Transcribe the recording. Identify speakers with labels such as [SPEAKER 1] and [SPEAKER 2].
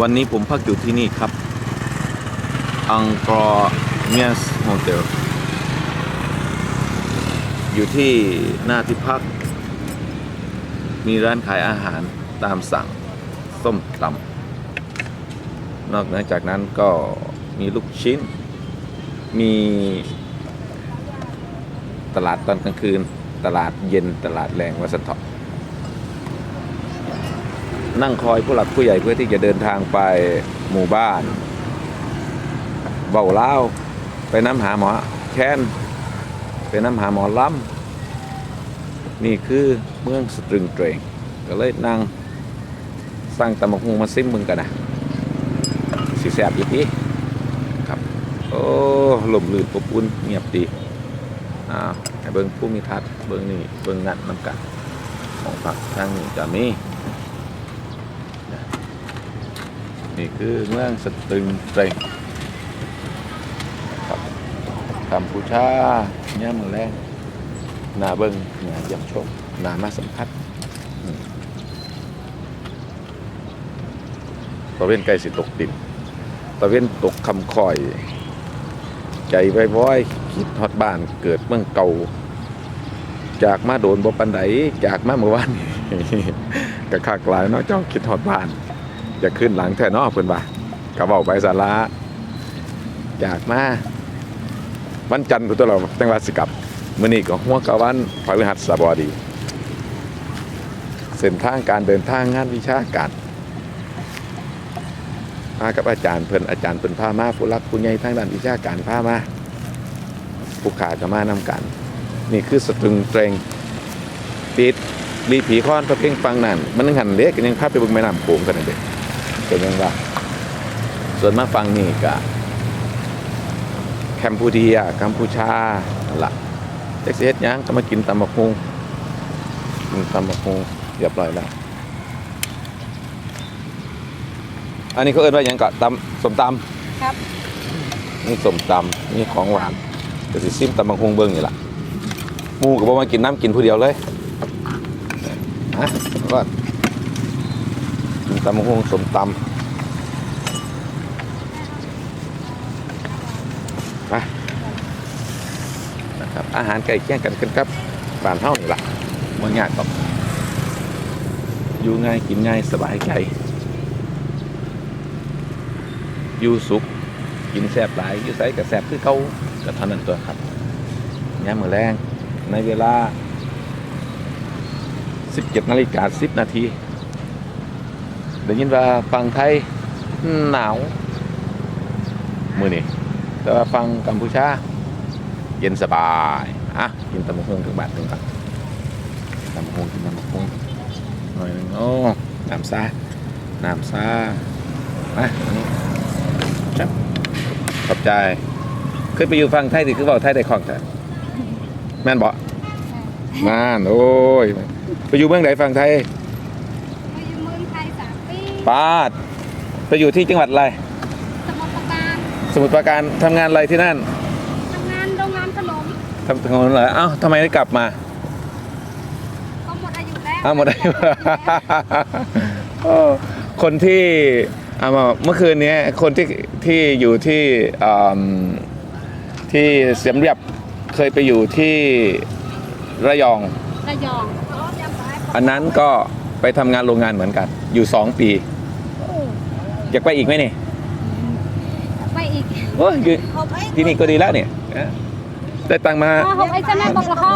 [SPEAKER 1] วันนี้ผมพักอยู่ที่นี่ครับ อังกอร์เมียสโฮเทล อยู่ที่หน้าที่พัก มีร้านขายอาหารตามสั่ง ส้มตำ นอกเหนือจากนั้นก็มีลูกชิ้น มีตลาดตอนกลางคืน ตลาดเย็น ตลาดแรงวัสดุ นั่งคอยผู้หลักผู้ใหญ่เพื่อที่จะเดินทางไปหมู่บ้านเบาเล่าไปน้ำหาหมอแค้นไปน้ำหาหมอล้ำนี่คือเมืองสตรึงเตรงก็เลยนั่งสร้างตำบักฮงมาซิมมึงกันนะสิแสบอีกทีครับ โอ้ลมลื่นอบอุ่นเงียบดีอ้าวเบิ้งผู้มีทัศเบิ้งนี่เบิ้งนั่นน้ำกันของผักทางนี้จะมีนะ นี่คือเมืองสตึงเตรงครับกัมพูชาย่ามมือแรงนาเบิงหนาเยี่ยมชมนามาสัมผัสตะเวนใกล้สิตกดินตะเวนตกคำคอย ใจไว้ว้อยคิดฮอดบ้านเกิดเมืองเก่า จากมาโดนบ่ปันไดจากมาเมื่อวานกะคากหลายเนาะเจ้าคิดฮอดบ้าน จะขึ้นหลังแท่เนาะเพิ่นว่ากะเว้าไปสาระจากมาวันจันทร์พุทธเราจังวัดสิกับมื้อนี้ก็หัวกะวันพฤหัสบดี เส้นทางการเดินทางงานวิชาการมากับอาจารย์เพิ่นอาจารย์เพิ่นพามาผู้รักผู้ใหญ่ทางด้านวิชาการพามาผู้ขาก็มานำกัน นี่คือสตรึงเตรงติดรีผีค้อนพระเพ่งฟังนั่นมันยังหันเล็กกันยังพาไปบิ่งแม่น้ำโขงกันนั่นเด้ เป็นยังว่าส่วนมาฟังนี่ก็แคมพูเดียกัมพูชานั่นละเจ็กสิเฮ็ดหยังก็มากินตำบักฮุงกินตำบักฮุงเรียบร้อยแล้วอันนี้เขาเอิ้นว่าหยังก็ตำสมต
[SPEAKER 2] ครับำ
[SPEAKER 1] นี่สมตำนี่ของหวานก็สิซิมตำบักฮุงเบิ่งนี่ล่ะหมูก็บ่มากินน้ำกินผู้เดียวเลยฮะก็กิน ตำบักฮุงสมตำไปนะครับอาหารใกล้เคียงกันกันครับบ้านเฮานี่ล่ะบ่ยากหรอกอยู่ง่ายกินง่ายสบายใจอยู่สุขกินแซ่บหลายอยู่ไสก็แซ่บคือเขาก็เท่านั้นตัวครับยามมื้อแรงในเวลา 17นาฬิกา10 นาที ได้ยินว่าฟังไทยหนาวมือนี้แต่ว่าฟังกัมพูชา เย็นสบายอะกินตำมะฮงถึงบาทหนึ่งก่อนตำมะฮงกินตำมะฮงหน่อยหนึงโอ้น้ำซาน้ำซามาอันนี้จับขอบใจเคยไปอยู่ฟังไทยดิคือเว่าไทยได้คล่องแต่แม่นบ่นานโอ้ยไปอยู่เมืองไหนฟังไทย
[SPEAKER 2] มาอยู่เมืองไทยสาม ปี
[SPEAKER 1] ปาดไปอยู่ที่จังหวัดอะไร
[SPEAKER 2] สมุทรปราการ
[SPEAKER 1] สมุทรปราการทำงานอะไรที่นั่น
[SPEAKER 2] ทำงานโรงงานขนม
[SPEAKER 1] ทำทำงานอะไรเอ้าทำไมได้กลับมา
[SPEAKER 2] ก็หมดอายุแล้ว
[SPEAKER 1] อ้าวหมดอายุโอ้คนที่เอามาเมื่อคืนนี้คนที่ที่อยู่ที่อืมที่เสียมเรียบเคยไปอยู่ที่ระยอง
[SPEAKER 2] ระยอง
[SPEAKER 1] อันนั้นก็ไปทำงานโรงงานเหมือนกัน อยู่สองปี อยากไปอีกไหมนี่
[SPEAKER 2] ไปอีก
[SPEAKER 1] โอ้ยอยู่ที่นี่ก็ดีแล้วเนี่ยนะได้ตังค์มา
[SPEAKER 2] หกไอ้เจ้าแม่บอกละห้อ